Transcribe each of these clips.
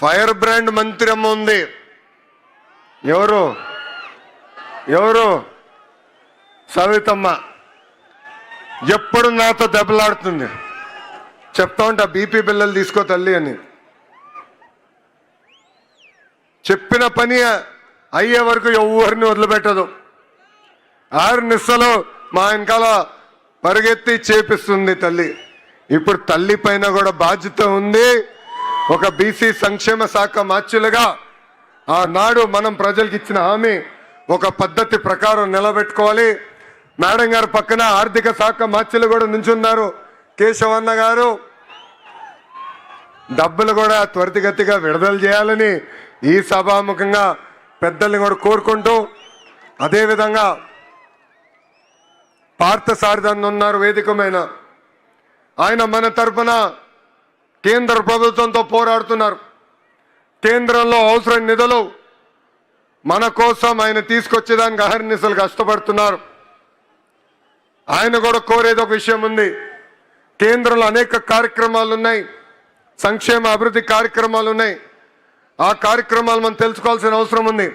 Fire brand మంత్రి అమ్మ ఉంది. ఎవరు? ఎవరు? సవితమ్మ. ఎప్పుడు నాతో దెబ్బలాడుతుంది. చెప్తా ఉంటా బీపీ బిల్లలు తీసుకో తల్లి అని. చెప్పిన పని అయ్యే వరకు ఎవరిని వదిలిపెట్టదు. ఆరు నిస్సలు మా వెనకాల పరిగెత్తి చేపిస్తుంది తల్లి. ఇప్పుడు తల్లి పైన కూడా బాధ్యత ఉంది. ఒక బీసీ సంక్షేమ శాఖ మార్చులుగా ఆనాడు మనం ప్రజలకు ఇచ్చిన హామీ ఒక పద్ధతి ప్రకారం నిలబెట్టుకోవాలి. మేడం గారు పక్కన ఆర్థిక శాఖ మార్చులు కూడా నించున్నారు. కేశవన్న గారు డబ్బులు కూడా త్వరితగతిగా విడుదల చేయాలని ఈ సభాముఖంగా పెద్దల్ని కూడా కోరుకుంటూ అదేవిధంగా పార్థసారథన్ ఉన్నారు వేదికమైన ఆయన మన తరపున కేంద్ర ప్రభుత్వంతో పోరాడుతున్నారు. కేంద్రంలో అవసరం నిధులు మన కోసం ఆయన తీసుకొచ్చేదానికి అహర్నిశలు కష్టపడుతున్నారు. ఆయన కూడా కోరేది ఒక విషయం ఉంది. కేంద్రంలో అనేక కార్యక్రమాలు ఉన్నాయి. సంక్షేమ అభివృద్ధి కార్యక్రమాలు ఉన్నాయి. ఆ కార్యక్రమాలు మనం తెలుసుకోవాల్సిన అవసరం ఉంది.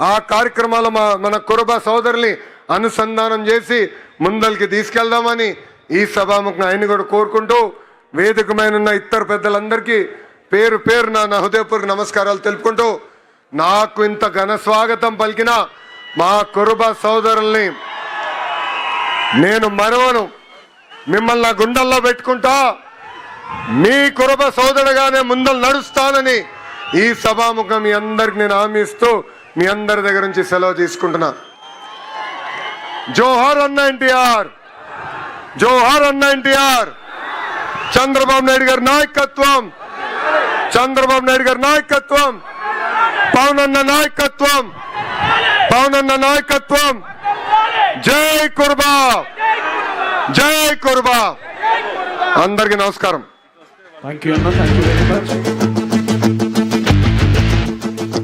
ఆ కార్యక్రమాలు మా మన కురబ సోదరుని అనుసంధానం చేసి ముందరికి తీసుకెళ్దామని ఈ సభాముఖం ఆయన కూడా కోరుకుంటూ వేదికమైన ఉన్న ఇతర పెద్దలందరికీ పేరు పేరు నా హృదయపూర్వక నమస్కారాలు తెలుపుకుంటూ నాకు ఇంత ఘన స్వాగతం పలికిన మా కురుబ సోదరుల్ని నేను మరవను. మిమ్మల్ని నా గుండెల్లో పెట్టుకుంటా. మీ కురుబ సోదరుగానే ముందలు నడుస్తానని ఈ సభాముఖం మీ అందరికి నేను హామీ ఇస్తూ మీ అందరి దగ్గర నుంచి సెలవు తీసుకుంటున్నా. జోహార్ అన్న ఎన్టీఆర్! జోహార్ అన్న ఎన్టీఆర్! చంద్రబాబు నాయుడు గారి నాయకత్వం. చంద్రబాబు నాయుడు గారి నాయకత్వం. పవన్ అన్న నాయకత్వం. పవన్ అన్న నాయకత్వం. జై కుర్బా. జై కుర్బా. అందరికి నమస్కారం.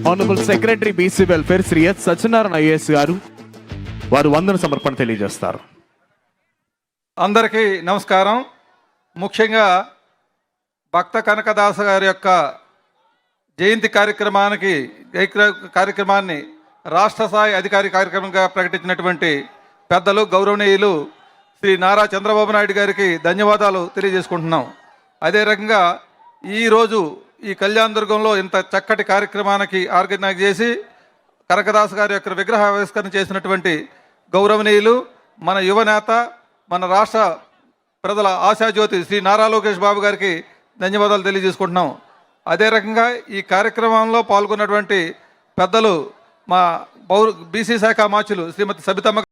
Honourable secretary BC welfare Shri S Satyanarayana IAS గారు వారు వందన సమర్పణ తెలియజేస్తారు. అందరికీ నమస్కారం. ముఖ్యంగా భక్త కనకదాస గారి యొక్క జయంతి కార్యక్రమానికి గైక్ర- కార్యక్రమాన్ని రాష్ట్ర స్థాయి అధికారి కార్యక్రమంగా ప్రకటించినటువంటి పెద్దలు గౌరవనీయులు శ్రీ నారా చంద్రబాబు నాయుడు గారికి ధన్యవాదాలు తెలియజేసుకుంటున్నాం. అదే రకంగా ఈరోజు ఈ కళ్యాణ దుర్గంలో ఇంత చక్కటి కార్యక్రమానికి ఆర్గనైజ్ చేసి కనకదాస్ గారి యొక్క విగ్రహ ఆవిష్కరణ చేసినటువంటి గౌరవనీయులు మన యువనేత మన రాష్ట్ర ప్రజల ఆశాజ్యోతి శ్రీ నారా లోకేష్ బాబు గారికి ధన్యవాదాలు తెలియజేసుకుంటున్నాం. అదే రకంగా ఈ కార్యక్రమంలో పాల్గొన్నటువంటి పెద్దలు మా పౌరు బీసీ శాఖ మాచులు శ్రీమతి సబితమ్మ